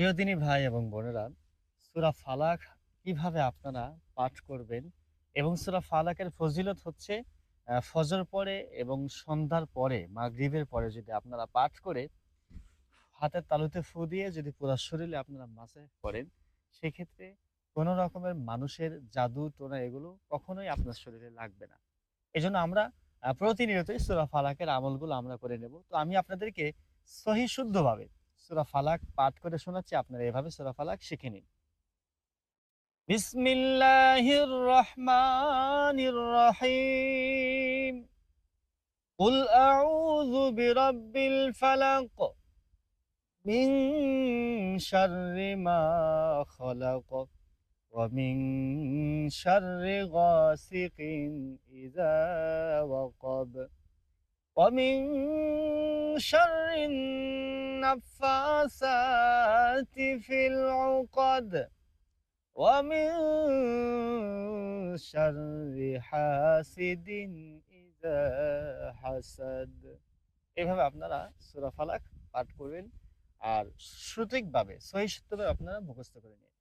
প্রিয়দিনী ভাই এবং বোনেরা, সূরা ফালাক কীভাবে আপনারা পাঠ করবেন এবং সূরা ফালাকের ফজিলত হচ্ছে ফজর পরে এবং সন্ধ্যার পরে মাগরিবের পরে যদি আপনারা পাঠ করে হাতের তালুতে ফু দিয়ে যদি পুরা শরীরে আপনারা মাসাজ করেন, সেক্ষেত্রে কোনো রকমের মানুষের জাদু টোনা এগুলো কখনোই আপনার শরীরে লাগবে না। এজন্য আমরা প্রতিনিয়তই সূরা ফালাকের আমলগুলো আমরা করে নেব। তো আমি আপনাদেরকে সহি শুদ্ধভাবে সূরা ফালাক পাঠ করে শোনাচ্ছি। আপনারা এভাবে সূরা ফালাক শিখে নিন। বিসমিল্লাহির রহমানির রহিম। কুল আউযু বিরাব্বিল ফালাক মিন শাররি মা খলাক ওয়া মিন শাররি গাসিকিন ইযা ওয়াকাব ওয়া মিন في العقد ومن شر حاسد إذا حسد। এভাবে আপনারা সূরা ফালাক পাঠ করবেন আর সঠিকভাবে, সহি শুদ্ধভাবে আপনারা মুখস্থ করে নিন।